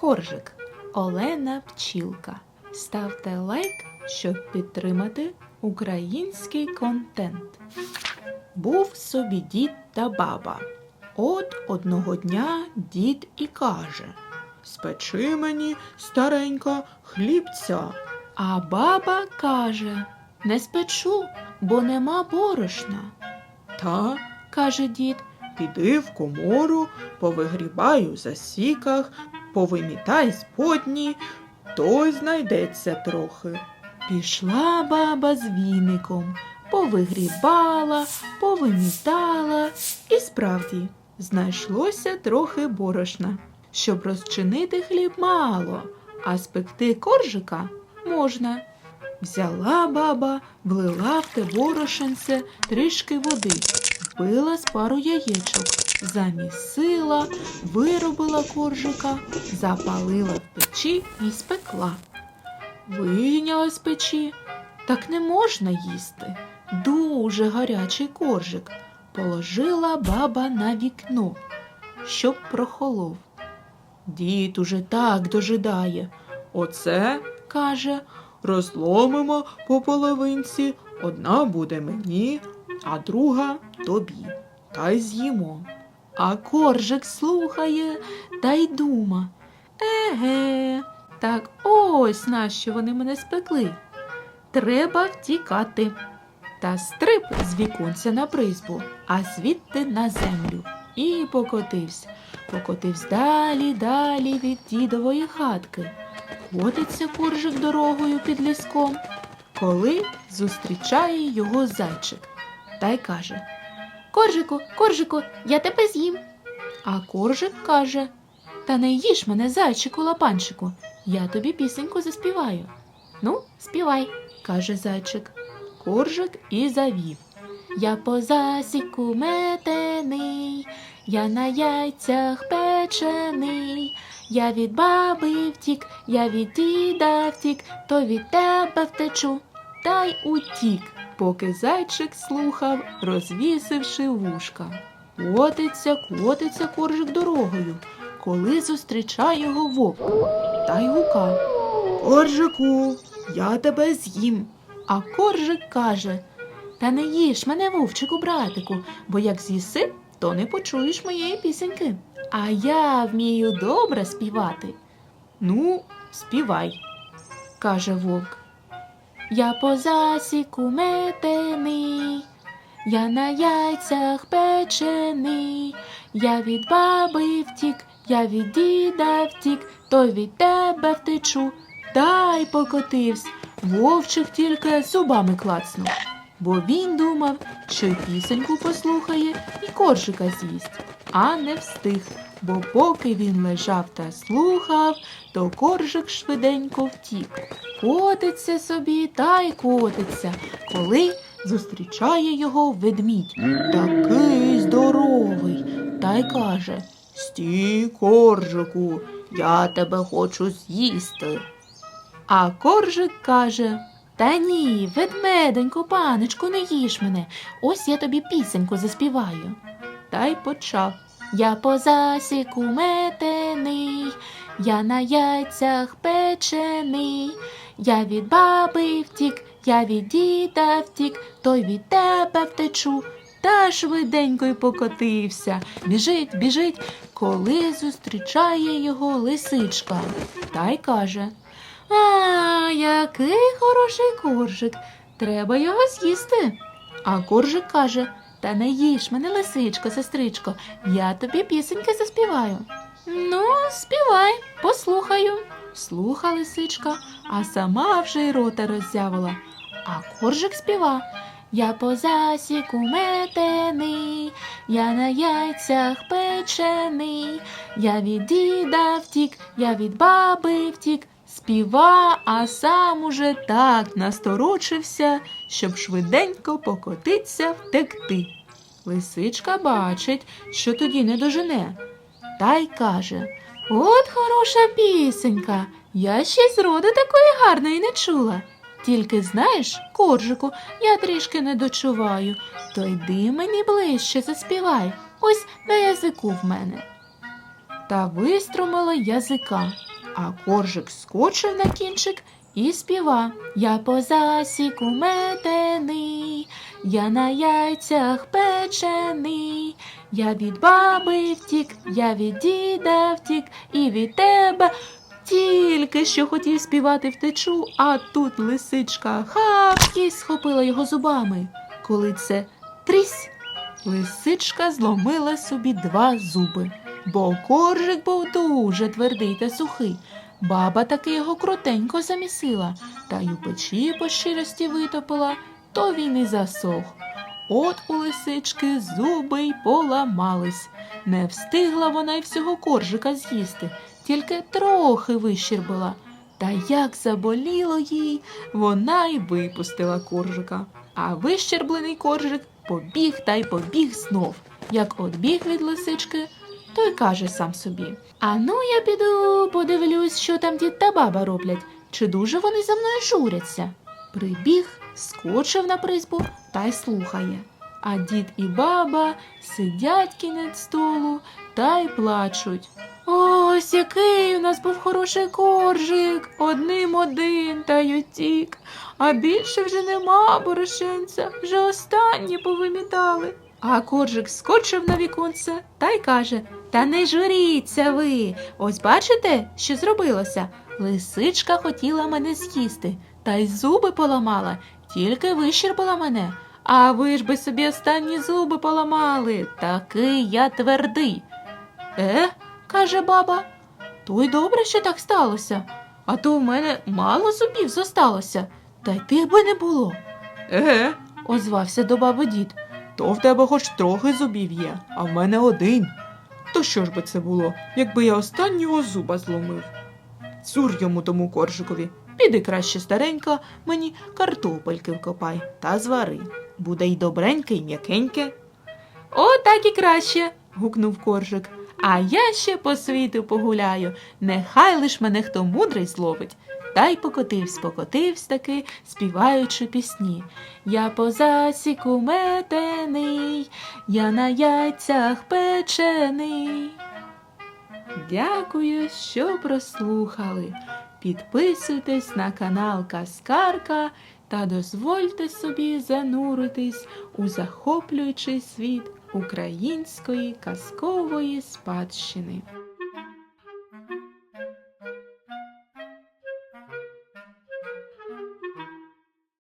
Коржик Олена Пчілка. Ставте лайк, щоб підтримати український контент. Був собі дід та баба. От одного дня дід і каже Спечи мені, старенька, хлібця. А баба каже Не спечу, бо нема борошна. Та, каже дід, піди в комору, повигрібай у засіках, повимітай сподні, то й знайдеться трохи. Пішла баба з віником, повигрібала, повимітала, і справді знайшлося трохи борошна. Щоб розчинити хліб мало, а спекти коржика можна. Взяла баба, влила в те борошенце трішки води, вбила з пару яєчок, замісила, виробила коржика, запалила в печі і спекла. Вийняла з печі, так не можна їсти. Дуже гарячий коржик. Положила баба на вікно, щоб прохолов. Дід уже так дожидає. Оце, каже, розломимо по половинці, одна буде мені, а друга тобі. Та й з'їмо. А коржик слухає та й дума. Еге, так ось нащо вони мене спекли. Треба втікати. Та стрип з віконця на призбу, а звідти на землю. І покотився. Покотився далі, далі від дідової хатки. Котиться коржик дорогою під ліском, коли зустрічає його зайчик та й каже Коржику, коржику, я тебе з'їм. А коржик каже Та не їж мене, зайчику лапанчику, я тобі пісеньку заспіваю. Ну, співай. каже зайчик. Коржик і завів. Я по засіку метений, я на яйцях печений. Я від баби втік, я від діда втік, то від тебе втечу. Та й утік, поки зайчик слухав, розвісивши вушка. Котиться, котиться коржик дорогою, коли зустрічає його вовк, та й гука. Коржику, я тебе з'їм. А коржик каже Та не їж мене, вовчику, братику, бо як з'їси, то не почуєш моєї пісеньки. А я вмію добре співати. Ну, співай, каже вовк. Я по засіку метений, я на яйцях печений, я від баби втік, я від діда втік, то від тебе втечу, та й покотився. Вовчик тільки зубами клацнув, бо він думав, що й пісеньку послухає і коржика з'їсть, а не встиг. Бо поки він лежав та слухав, то коржик швиденько втік. Котиться собі та й котиться, коли зустрічає його ведмідь. Такий здоровий, та й каже Стій, коржику, я тебе хочу з'їсти. А коржик каже Та ні, ведмеденько, паничку, не їж мене. Ось я тобі пісеньку заспіваю. Та й почав. Я по засіку метений, я на яйцях печений, я від баби втік, я від діда втік, той від тебе втечу. Та швиденько й покотився. Біжить, біжить, коли зустрічає його лисичка. Та й каже А, який хороший коржик. Треба його з'їсти. А коржик каже Та не їж мене, лисичко, сестричко, я тобі пісеньки заспіваю. Ну, співай, послухаю. Слуха лисичка, а сама вже й рота роззявила. А коржик співа. Я по засіку метений, я на яйцях печений, я від діда втік, я від баби втік, співа, а сам уже так насторочився, щоб швиденько покотиться втекти. Лисичка бачить, що тоді не дожене, та й каже От хороша пісенька, я ще й зроду такої гарної не чула. Тільки знаєш, коржику, я трішки не дочуваю, то йди мені ближче заспівай, ось на язику в мене. Та вистромила язика, а коржик скочив на кінчик і співа. Я по засіку метений, я на яйцях печений, я від баби втік, я від діда втік, і від тебе тільки що хотів співати втечу, а тут лисичка хап і схопила його зубами. Коли це трісь, лисичка зломила собі два зуби, бо коржик був дуже твердий та сухий. Баба таки його крутенько замісила, та й у печі по щирості витопила, то він і засох. От у лисички зуби й поламались. Не встигла вона й всього коржика з'їсти, тільки трохи вищербила. Та як заболіло їй, вона й випустила коржика. А вищерблений коржик побіг та й побіг знов. Як одбіг від лисички, той каже сам собі: А ну я піду подивлюсь, що там дід та баба роблять, чи дуже вони за мною журяться. Прибіг, скочив на призбу та й слухає. А дід і баба сидять кінець столу та й плачуть. Ось який у нас був хороший коржик, одним один та й утік, а більше вже нема борошенця, вже останні повимітали. А коржик скочив на віконце та й каже: Та не журіться ви. Ось бачите, що зробилося? Лисичка хотіла мене з'їсти, та й зуби поламала, тільки вищерпала мене. А ви ж би собі останні зуби поламали. Такий я твердий. Е, каже баба, то й добре, що так сталося. А то в мене мало зубів зосталося, та й тих би не було. Еге, озвався до баби дід. То в тебе хоч трохи зубів є, а в мене один. То що ж би це було, якби я останнього зуба зломив? Цур йому тому коржикові. Піди краще старенька, мені картопельки вкопай та звари. Буде й добреньке, й м'якеньке. О, так і краще. гукнув коржик. А я ще по світу погуляю, нехай лиш мене хто мудрий зловить. Та й покотивсь, покотивсь таки, співаючи пісні. Я по засіку метений, я на яйцях печений. Дякую, що прослухали. Підписуйтесь на канал Каскарка та дозвольте собі зануритись у захоплюючий світ української казкової спадщини.